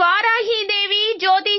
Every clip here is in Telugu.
இவ்வாறாகி இதை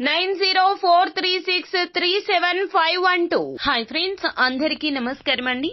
nine zero four three six three seven five one two. Hi friends అందరికీ నమస్కారం అండి.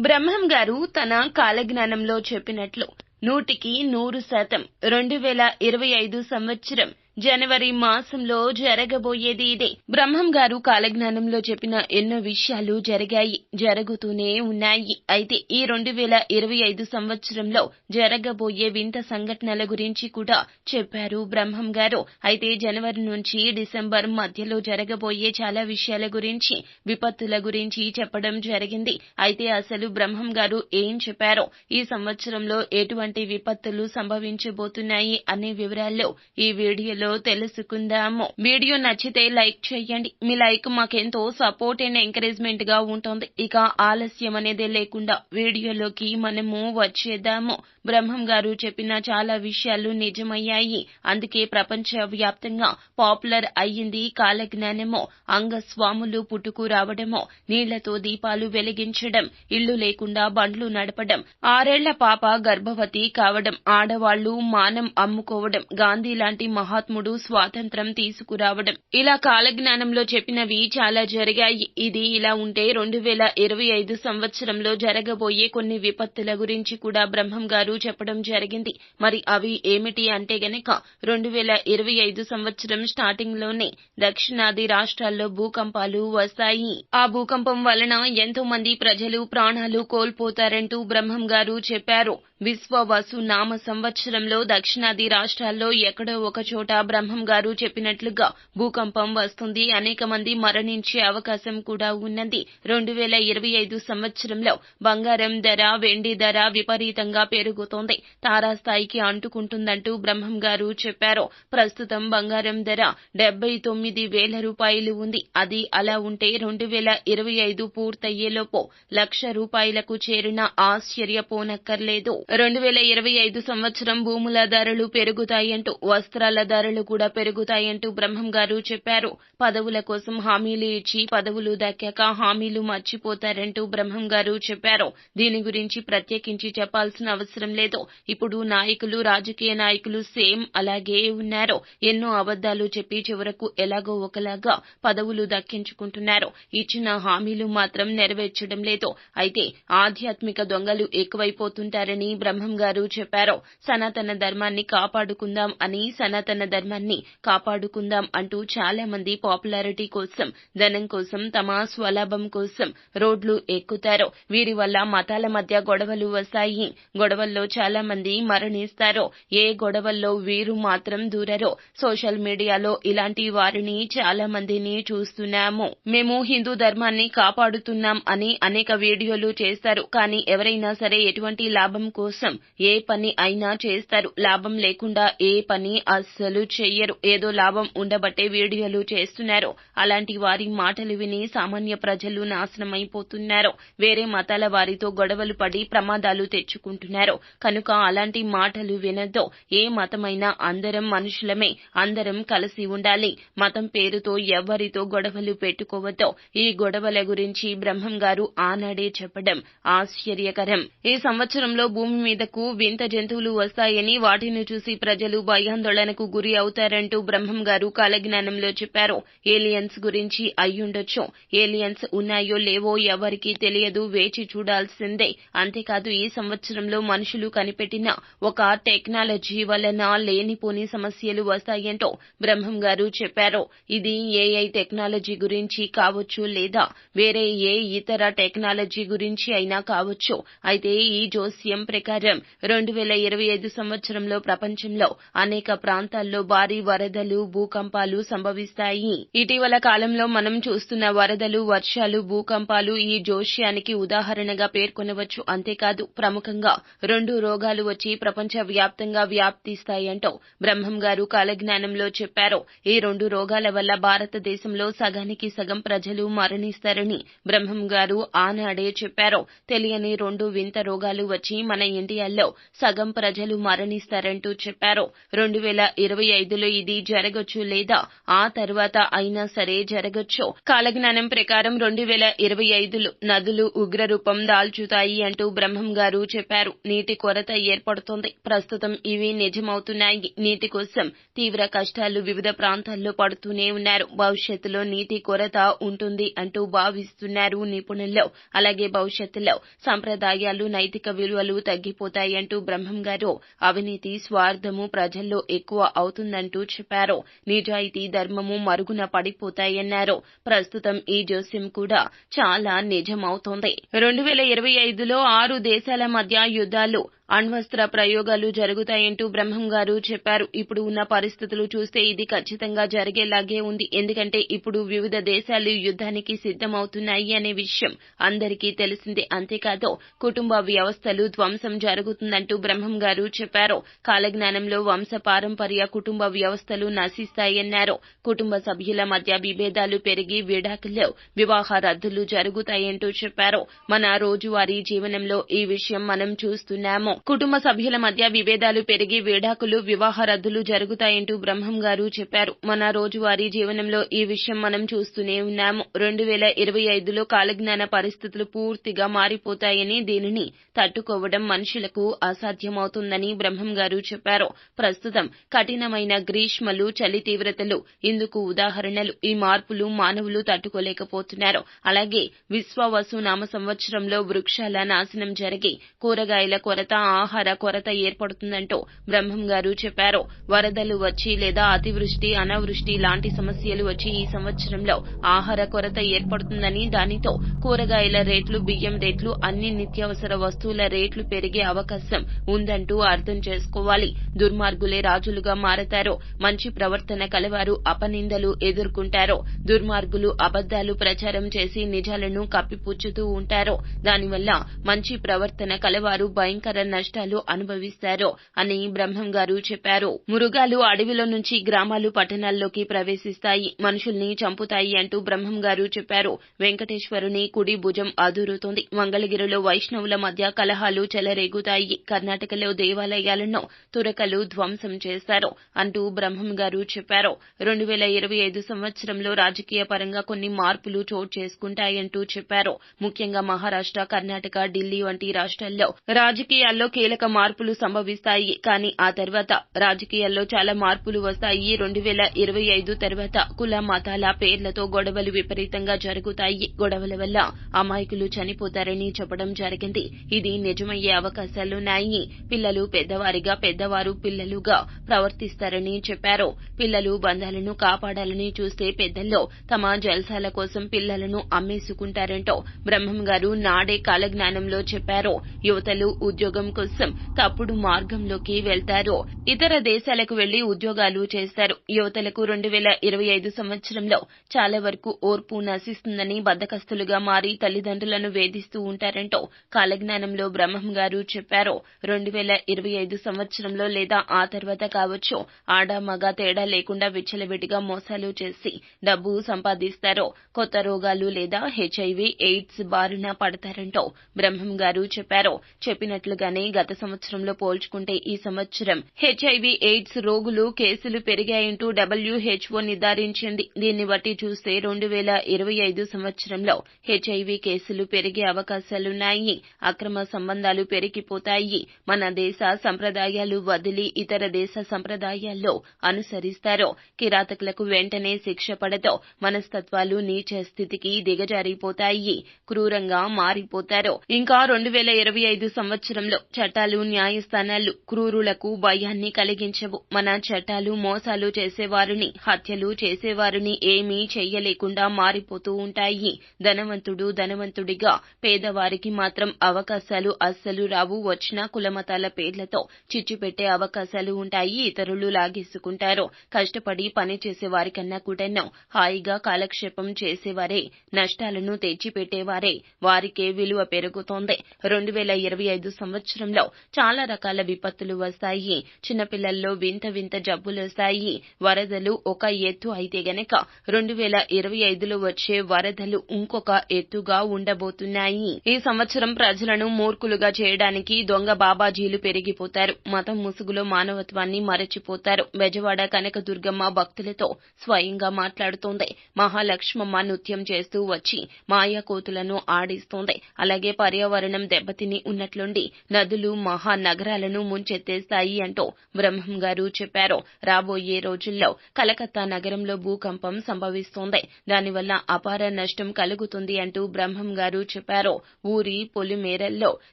బ్రహ్మం గారు తన కాలజ్ఞానంలో చెప్పినట్లు నూటికి నూరు శాతం రెండు వేల ఇరవై ఐదు సంవత్సరం జనవరి మాసంలో జరగబోయేది ఇదే. బ్రహ్మం గారు కాలజ్ఞానంలో చెప్పిన ఎన్నో విషయాలు జరిగాయి జరుగుతూనే ఉన్నాయి. అయితే ఈ రెండు వేల ఇరవై ఐదు సంవత్సరంలో జరగబోయే వింత సంఘటనల గురించి కూడా చెప్పారు బ్రహ్మం గారు. అయితే జనవరి నుంచి డిసెంబర్ మధ్యలో జరగబోయే చాలా విషయాల గురించి విపత్తుల గురించి చెప్పడం జరిగింది. అయితే అసలు బ్రహ్మం గారు ఏం చెప్పారో ఈ సంవత్సరంలో ఎటువంటి విపత్తులు సంభవించబోతున్నాయి అనే వివరాల్లో ఈ వీడియోలో తెలుసుకుందాము. వీడియో నచ్చితే లైక్ చేయండి. మీ లైక్ మాకెంతో సపోర్ట్ అండ్ ఎంకరేజ్మెంట్గా ఉంటుంది. ఇక ఆలస్యం అనేది లేకుండా వీడియోలోకి మనము వచ్చేద్దాము. బ్రహ్మం గారు చెప్పిన చాలా విషయాలు నిజమయ్యాయి. అందుకే ప్రపంచ వ్యాప్తంగా పాపులర్ అయ్యింది కాలజ్ఞానమో అంగస్వాములు పుట్టుకు రావడమో నీళ్ళతో దీపాలు వెలిగించడం ఇల్లు లేకుండా బండ్లు నడపడం ఆరేళ్ళ పాప గర్భవతి కావడం ఆడవాళ్ళు మానం అమ్ముకోవడం గాంధీ లాంటి మహాత్ముడు స్వాతంత్రం తీసుకురావడం. ఇలా కాలజ్ఞానంలో చెప్పినవి చాలా జరిగాయి. ఇది ఇలా ఉంటే రెండు వేల ఇరవై ఐదు సంవత్సరంలో జరగబోయే కొన్ని విపత్తుల గురించి కూడా బ్రహ్మం గారు చెప్పడం జరిగింది. మరి అవి ఏమిటి అంటే గనక రెండు వేల ఇరవై ఐదు సంవత్సరం స్టార్టింగ్లోనే దక్షిణాది రాష్ట్రాల్లో భూకంపాలు వస్తాయి. ఆ భూకంపం వలన ఎంతో మంది ప్రజలు ప్రాణాలు కోల్పోతారంటూ బ్రహ్మం గారు చెప్పారు. విశ్వవాసు నామ సంవత్సరంలో దక్షిణాది రాష్ట్రాల్లో ఎక్కడో ఒక చోట బ్రహ్మం గారు చెప్పినట్లుగా భూకంపం వస్తుంది. అనేక మంది మరణించే అవకాశం కూడా ఉన్నది. రెండు వేల ఇరవై ఐదు సంవత్సరంలో బంగారం ధర వెండి ధర విపరీతంగా పెరుగు పెరుగుతోంది తారాస్థాయికి అంటుకుంటుందంటూ బ్రహ్మం గారు చెప్పారు. ప్రస్తుతం బంగారం ధర డెబ్బై తొమ్మిది వేల రూపాయలు ఉంది. అది అలా ఉంటే రెండు వేల ఇరవై ఐదు పూర్తయ్యేలోపు లక్ష రూపాయలకు చేరిన ఆశ్చర్యపోనక్కర్లేదు. రెండు వేల ఇరవై ఐదు సంవత్సరం భూముల ధరలు పెరుగుతాయంటూ వస్త్రాల ధరలు కూడా పెరుగుతాయంటూ బ్రహ్మం గారు చెప్పారు. పదవుల కోసం హామీలు ఇచ్చి పదవులు దక్కాక హామీలు మర్చిపోతారంటూ బ్రహ్మం గారు చెప్పారు. దీని గురించి ప్రత్యేకించి చెప్పాల్సిన అవసరం లేదు. ఇప్పుడు నాయకులు రాజకీయ నాయకులు సేమ్ అలాగే ఉన్నారు. ఎన్నో అబద్దాలు చెప్పి చివరకు ఎలాగో ఒకలాగా పదవులు దక్కించుకుంటున్నారు. ఇచ్చిన హామీలు మాత్రం నెరవేర్చడం లేదు. అయితే ఆధ్యాత్మిక దొంగలు ఎక్కువైపోతుంటారని బ్రహ్మం గారు చెప్పారు. సనాతన ధర్మాన్ని కాపాడుకుందాం అని సనాతన ధర్మాన్ని కాపాడుకుందాం అంటూ చాలా మంది పాపులారిటీ కోసం ధనం కోసం తమ స్వలాభం కోసం రోడ్లు ఎక్కుతారు. వీరి వల్ల మతాల మధ్య గొడవలు వస్తాయి. గొడవల్లో చాలా మంది మరణిస్తారు ఏ గొడవల్లో వీరు మాత్రం దూరరు. సోషల్ మీడియాలో ఇలాంటి వారిని చాలా మందిని చూస్తున్నాము. మేము హిందూ ధర్మాన్ని కాపాడుతున్నాం అని అనేక వీడియోలు చేస్తారు. కానీ ఎవరైనా సరే ఎటువంటి లాభం కోసం ఏ పని అయినా చేస్తారు. లాభం లేకుండా ఏ పని అస్సలు చెయ్యరు. ఏదో లాభం ఉండబట్టే వీడియోలు చేస్తున్నారు. అలాంటి వారి మాటలు విని సామాన్య ప్రజలు నాశనమైపోతున్నారు. వేరే మతాల వారితో గొడవలు పడి ప్రమాదాలు తెచ్చుకుంటున్నారు. కనుక అలాంటి మాటలు వినద్దు. ఏ మతమైనా అందరం మనుషులమే అందరం కలిసి ఉండాలి. మతం పేరుతో ఎవ్వరితో గొడవలు పెట్టుకోవద్దు. ఈ గొడవల గురించి బ్రహ్మం గారు ఆనాడే చెప్పడం ఆశ్చర్యకరం. ఈ సంవత్సరంలో భూమి మీదకు వింత జంతువులు వస్తాయని వాటిని చూసి ప్రజలు భయాందోళనకు గురి అవుతారంటూ బ్రహ్మం గారు కాలజ్ఞానంలో చెప్పారు. ఏలియన్స్ గురించి అయ్యుండొచ్చు. ఏలియన్స్ ఉన్నాయో లేవో ఎవరికీ తెలియదు. వేచి చూడాల్సిందే. అంతేకాదు ఈ సంవత్సరంలో మనుషులు కనిపెట్టిన ఒక టెక్నాలజీ వలన లేనిపోని సమస్యలు వస్తాయంటూ బ్రహ్మం గారు చెప్పారు. ఇది ఏఐ టెక్నాలజీ గురించి కావచ్చు లేదా వేరే ఏ ఇతర టెక్నాలజీ గురించి అయినా కావచ్చు. అయితే ఈ జోస్యం ప్రకారం రెండు వేల ఇరవై ఐదు సంవత్సరంలో ప్రపంచంలో అనేక ప్రాంతాల్లో భారీ వరదలు భూకంపాలు సంభవిస్తాయి. ఇటీవల కాలంలో మనం చూస్తున్న వరదలు వర్షాలు భూకంపాలు ఈ జోష్యానికి ఉదాహరణగా పేర్కొనవచ్చు. అంతేకాదు ప్రముఖంగా రెండు రోగాలు వచ్చి ప్రపంచ వ్యాప్తంగా వ్యాప్తిస్తాయంటూ బ్రహ్మం గారు కాలజ్ఞానంలో చెప్పారు. ఈ రెండు రోగాల వల్ల భారతదేశంలో సగానికి సగం ప్రజలు మరణిస్తారని బ్రహ్మం గారు ఆనాడే చెప్పారు. తెలియని రెండు వింత రోగాలు వచ్చి మన ఇండియాలో సగం ప్రజలు మరణిస్తారంటూ చెప్పారు. రెండు వేల ఇరవై ఐదులో ఇది జరగొచ్చు లేదా ఆ తర్వాత అయినా సరే జరగొచ్చు. కాలజ్ఞానం ప్రకారం రెండు వేల ఇరవై ఐదులో నదులు ఉగ్రరూపం దాల్చుతాయి అంటూ బ్రహ్మం గారు చెప్పారు. నీటి కొరత ఏర్పడుతోంది. ప్రస్తుతం ఇవి నిజమవుతున్నాయి. నీటి కోసం తీవ్ర కష్టాలు వివిధ ప్రాంతాల్లో పడుతూనే ఉన్నారు. భవిష్యత్తులో నీటి కొరత ఉంటుంది అంటూ భావిస్తున్నారు నిపుణుల్లో అలాగే భవిష్యత్తులో సంప్రదాయాలు నైతిక విలువలు తగ్గిపోతాయంటూ బ్రహ్మం గారు అవినీతి స్వార్థము ప్రజల్లో ఎక్కువ అవుతుందంటూ చెప్పారు. నిజాయితీ ధర్మము మరుగున పడిపోతాయన్నారు. ప్రస్తుతం ఈ జోస్యం కూడా చాలా నిజమవుతోంది. రెండు వేల ఇరవై ఐదులో ఆరు దేశాల మధ్య యుద్ధాలు out. అణ్వస్త్ర ప్రయోగాలు జరుగుతాయంటూ బ్రహ్మం గారు చెప్పారు. ఇప్పుడు ఉన్న పరిస్థితులు చూస్తే ఇది ఖచ్చితంగా జరిగేలాగే ఉంది. ఎందుకంటే ఇప్పుడు వివిధ దేశాలు యుద్ధానికి సిద్ధమవుతున్నాయి అనే విషయం అందరికీ తెలిసిందే. అంతేకాదు కుటుంబ వ్యవస్థలు ధ్వంసం జరుగుతుందంటూ బ్రహ్మం గారు చెప్పారు. కాలజ్ఞానంలో వంశ పారంపర్య కుటుంబ వ్యవస్థలు నశిస్తాయన్నారు. కుటుంబ సభ్యుల మధ్య విభేదాలు పెరిగి విడాకుల్లో వివాహ రద్దులు జరుగుతాయంటూ చెప్పారు. మన రోజువారీ జీవనంలో ఈ విషయం మనం చూస్తున్నాము. కుటుంబ సభ్యుల మధ్య విభేదాలు పెరిగి విడాకులు వివాహ రద్దులు జరుగుతాయంటూ బ్రహ్మం గారు చెప్పారు. మన రోజువారీ జీవనంలో ఈ విషయం మనం చూస్తూనే ఉన్నాము. రెండు వేల ఇరవై ఐదులో కాలజ్ఞాన పరిస్థితులు పూర్తిగా మారిపోతాయని దీనిని తట్టుకోవడం మనుషులకు అసాధ్యమవుతుందని బ్రహ్మం గారు చెప్పారు. ప్రస్తుతం కఠినమైన గ్రీష్మలు చలి తీవ్రతలు ఇందుకు ఉదాహరణలు. ఈ మార్పులు మానవులు తట్టుకోలేకపోతున్నారు. అలాగే విశ్వవసు నామ సంవత్సరంలో వృక్షాల నాశనం జరిగి కూరగాయల కొరత ఆహార కొరత ఏర్పడుతుందంటూ బ్రహ్మం గారు చెప్పారు. వరదలు వచ్చి లేదా అతివృష్టి అనావృష్టి లాంటి సమస్యలు వచ్చి ఈ సంవత్సరంలో ఆహార కొరత ఏర్పడుతుందని దానితో కూరగాయల రేట్లు బియ్యం రేట్లు అన్ని నిత్యావసర వస్తువుల రేట్లు పెరిగే అవకాశం ఉందంటూ అర్థం చేసుకోవాలి. దుర్మార్గులే రాజులుగా మారతారో. మంచి ప్రవర్తన కలవారు అపనిందలు ఎదుర్కొంటారో. దుర్మార్గులు అబద్దాలు ప్రచారం చేసి నిజాలను కప్పిపుచ్చుతూ ఉంటారో. దానివల్ల మంచి ప్రవర్తన కలవారు భయంకర నష్టాలు అనుభవిస్తారో అని బ్రహ్మం గారు చెప్పారు. మృగాలు అడవిలో నుంచి గ్రామాలు పట్టణాల్లోకి ప్రవేశిస్తాయి మనుషుల్ని చంపుతాయి అంటూ బ్రహ్మం గారు చెప్పారు. వెంకటేశ్వరుని కుడి భుజం అదురుతుంది మంగళగిరిలో వైష్ణవుల మధ్య కలహాలు చెలరేగుతాయి. కర్ణాటకలో దేవాలయాలను తురకలు ధ్వంసం చేశారు అంటూ బ్రహ్మం గారు చెప్పారు. రెండు వేల ఇరవై ఐదు సంవత్సరంలో రాజకీయ పరంగా కొన్ని మార్పులు చోటు చేసుకుంటాయంటూ చెప్పారు. ముఖ్యంగా మహారాష్ట్ర కర్ణాటక ఢిల్లీ వంటి రాష్ట్రాల్లో రాజకీయాల్లో కీలక మార్పులు సంభవిస్తాయి. కానీ ఆ తర్వాత రాజకీయాల్లో చాలా మార్పులు వస్తాయి. రెండు వేల ఇరవై ఐదు తర్వాత కుల మతాల పేర్లతో గొడవలు విపరీతంగా జరుగుతాయి. గొడవల వల్ల అమాయకులు చనిపోతారని చెప్పడం జరిగింది. ఇది నిజమయ్యే అవకాశాలున్నాయి పిల్లలు పెద్దవారిగా పెద్దవారు పిల్లలుగా ప్రవర్తిస్తారని చెప్పారు. పిల్లలు బంధాలను కాపాడాలని చూస్తే పెద్దల్లో తమ జల్సాల కోసం పిల్లలను అమ్మేసుకుంటారంటో బ్రహ్మం గారు నాడే కాలజ్ఞానంలో చెప్పారు. యువతలు ఉద్యోగం కోసం తప్పుడు మార్గంలోకి వెళ్తారు. ఇతర దేశాలకు వెళ్ళి ఉద్యోగాలు చేస్తారు. యువతలకు రెండు వేల ఇరవై ఐదు సంవత్సరంలో చాలా వరకు ఓర్పు నశిస్తుందని బద్దకస్తులుగా మారి తల్లిదండ్రులను వేధిస్తూ ఉంటారంటూ కాలజ్ఞానంలో బ్రహ్మం గారు చెప్పారు. రెండు వేల ఇరవై ఐదు సంవత్సరంలో లేదా ఆ తర్వాత కావచ్చు ఆడ మగ తేడా లేకుండా విచ్చలవిడిగా మోసాలు చేసి డబ్బు సంపాదిస్తారో. కొత్త రోగాలు లేదా హెచ్ఐవి ఎయిడ్స్ బారిన పడతారంటూ బ్రహ్మం గారు చెప్పారు. చెప్పినట్లుగానే గత సంవత్సరంలో పోల్చుకుంటే ఈ సంవత్సరం హెచ్ఐవి ఎయిడ్స్ రోగులు కేసులు పెరిగాయంటూ డబ్ల్యూహెచ్ఓ నిర్ధారించింది. దీన్ని బట్టి చూస్తే రెండు వేల ఇరవై ఐదు సంవత్సరంలో హెచ్ఐవి కేసులు పెరిగే అవకాశాలున్నాయి. అక్రమ సంబంధాలు పెరిగిపోతాయి. మన దేశ సంప్రదాయాలు వదిలి ఇతర దేశ సంప్రదాయాల్లో అనుసరిస్తారో కిరాతకులకు వెంటనే శిక్ష పడతో మనస్తత్వాలు నీచ స్థితికి దిగజారిపోతాయి క్రూరంగా మారిపోతారో. ఇంకా రెండు వేల ఇరవై ఐదు సంవత్సరంలో చట్టాలు న్యాయస్థానాలు క్రూరులకు భయాన్ని కలిగించవు. మన చట్టాలు మోసాలు చేసేవారిని హత్యలు చేసేవారిని ఏమీ చేయలేకుండా మారిపోతూ ఉంటాయి. ధనవంతుడు ధనవంతుడిగా పేదవారికి మాత్రం అవకాశాలు అస్సలు రావు. వచ్చిన కులమతాల పేర్లతో చిచ్చు పెట్టే అవకాశాలు ఉంటాయి. ఇతరులు లాగేసుకుంటారు. కష్టపడి పని చేసే వారికన్నా కూడాను హాయిగా కాలక్షేపం చేసేవారే నష్టాలను తెచ్చిపెట్టేవారే. వారికే విలువ పెరుగుతోంది. రెండు వేల ఇరవై ఐదు సంవత్సరం సంవత్సరంలో చాలా రకాల విపత్తులు వస్తాయి. చిన్నపిల్లల్లో వింత వింత జబ్బులు వస్తాయి. వరదలు ఒక ఎత్తు అయితే గనక రెండు వేల ఇరవై ఐదులో వచ్చే వరదలు ఇంకొక ఎత్తుగా ఉండబోతున్నాయి. ఈ సంవత్సరం ప్రజలను మూర్ఖులుగా చేయడానికి దొంగ బాబాజీలు పెరిగిపోతారు. మతం ముసుగులో మానవత్వాన్ని మరచిపోతారు. బెజవాడ కనకదుర్గమ్మ భక్తులతో స్వయంగా మాట్లాడుతోంది. మహాలక్ష్మమ్మ నృత్యం చేస్తూ వచ్చి మాయా కోతులను ఆడిస్తోంది. అలాగే పర్యావరణం దెబ్బతిని ఉన్నట్లుండి నదులు మహానగరాలను ముంచెత్తేస్తాయి అంటూ బ్రహ్మం గారు చెప్పారు. రాబోయే రోజుల్లో కలకత్తా నగరంలో భూకంపం సంభవిస్తోంది. దానివల్ల అపార నష్టం కలుగుతుంది అంటూ బ్రహ్మం గారు చెప్పారు. ఊరి పొలిమేరల్లో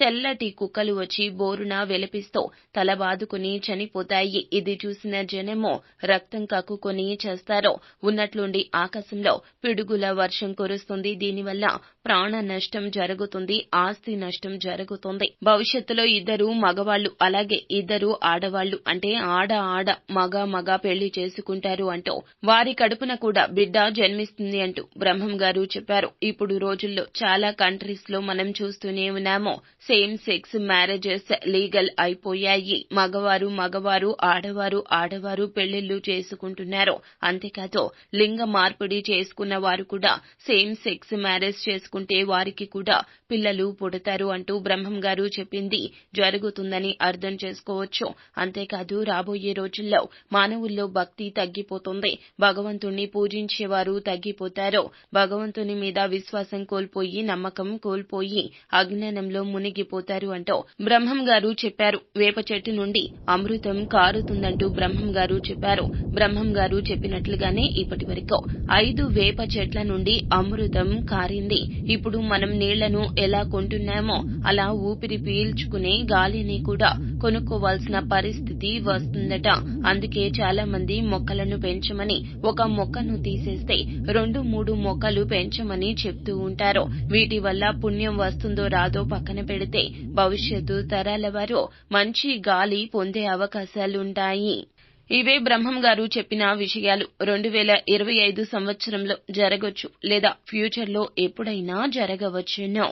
తెల్లటి కుక్కలు వచ్చి బోరున వెలిపిస్తూ తల బాదుకుని చనిపోతాయి. ఇది చూసిన జనమో రక్తం కక్కుకొని చేస్తారు. ఉన్నట్లుండి ఆకాశంలో పిడుగుల వర్షం కురుస్తుంది. దీనివల్ల ప్రాణ నష్టం జరుగుతుంది. ఆస్తి నష్టం జరుగుతుంది. భవిష్యత్తులో ఇద్దరు మగవాళ్ళు అలాగే ఇద్దరు ఆడవాళ్ళు అంటే ఆడ ఆడ మగ మగ పెళ్ళి చేసుకుంటారు అంటూ వారి కడుపున కూడా బిడ్డ జన్మిస్తుంది అంటూ బ్రహ్మం గారు చెప్పారు. ఇప్పుడు రోజుల్లో చాలా కంట్రీస్లో మనం చూస్తూనే ఉన్నాము. సేమ్ సెక్స్ మ్యారేజెస్ లీగల్ అయిపోయాయి. మగవారు మగవారు ఆడవారు ఆడవారు పెళ్ళిళ్ళు చేసుకుంటున్నారు. అంతేకాదు లింగ మార్పిడి చేసుకున్న వారు కూడా సేమ్ సెక్స్ మ్యారేజ్ చేసుకుంటే వారికి కూడా పిల్లలు పుడతారు అంటూ బ్రహ్మం గారు చెప్పింది. జరుగుతుందని అర్థం చేసుకోవచ్చు. అంతేకాదు రాబోయే రోజుల్లో మానవుల్లో భక్తి తగ్గిపోతుంది. భగవంతుణ్ణి పూజించేవారు తగ్గిపోతారు. భగవంతుని మీద విశ్వాసం కోల్పోయి నమ్మకం కోల్పోయి అజ్ఞానంలో మునిగిపోతారు అంటూ బ్రహ్మం గారు చెప్పారు. వేప చెట్టు నుండి అమృతం కారుతుందంటూ బ్రహ్మం గారు చెప్పారు. బ్రహ్మం గారు చెప్పినట్లుగానే ఇప్పటి వరకు ఐదు వేప చెట్ల నుండి అమృతం కారింది. ఇప్పుడు మనం నీళ్ళను ఎలా కొంటున్నామో అలా ఊపిరి పీల్చుకునే గాలిని కూడా కొనుక్కోవాల్సిన పరిస్థితి వస్తుందట. అందుకే చాలా మంది మొక్కలను పెంచమని ఒక మొక్కను తీసేస్తే రెండు మూడు మొక్కలు పెంచమని చెప్తూ ఉంటారు. వీటి వల్ల పుణ్యం వస్తుందో రాదో పక్కన పెడితే భవిష్యత్తు తరాల వారు మంచి గాలి పొందే అవకాశాలుంటాయి. ఇవే బ్రహ్మం గారు చెప్పిన విషయాలు. రెండు వేల ఇరవై ఐదు సంవత్సరంలో జరగొచ్చు లేదా ఫ్యూచర్లో ఎప్పుడైనా జరగవచ్చును.